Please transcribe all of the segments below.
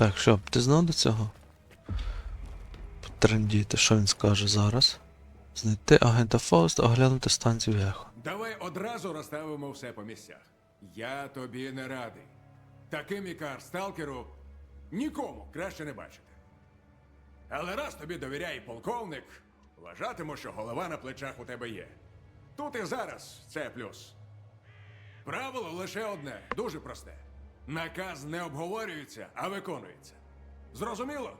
Так, що, ти знав до цього? Потрендіти, що він скаже зараз? Знайти агента Фауста, оглянути станцію Ехо. Давай одразу розставимо все по місцях. Я тобі не радий. Таким ікар сталкеру нікому краще не бачити. Але раз тобі довіряє полковник, вважатиму, що голова на плечах у тебе є. Тут і зараз це плюс. Правило лише одне, дуже просте. Наказ не обговорюється, а виконується. Зрозуміло?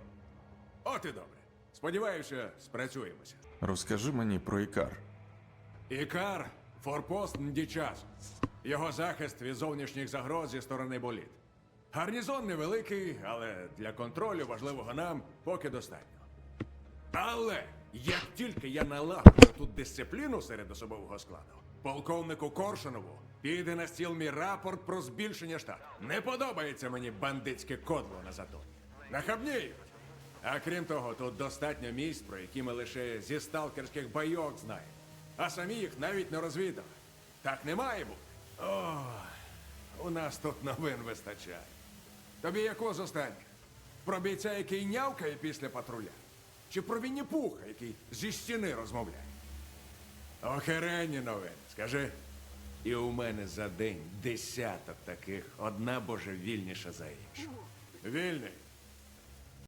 От і добре. Сподіваюся, спрацюємося. Розкажи мені про Ікар. Ікар форпост Мдічас. Його захист від зовнішніх загроз зі сторони боліт. Гарнізон невеликий, але для контролю важливого нам поки достатньо. Але як тільки я налагоджу тут дисципліну серед особового складу, полковнику Коршунову піде на стіл мій рапорт про збільшення штату. Не подобається мені бандитське кодло на затоні. Нахабніють. А крім того, тут достатньо місць, про які ми лише зі сталкерських байок знаємо. А самі їх навіть не розвідали. Так не має бути. О, у нас тут новин вистачає. Тобі яку з останніх? Про бійця, який нявкає після патруля? Чи про Вінні-Пуха, який зі стіни розмовляє? Охеренні новини, скажи. І у мене за день десяток таких, одна божевільніша за іншу. Вільний,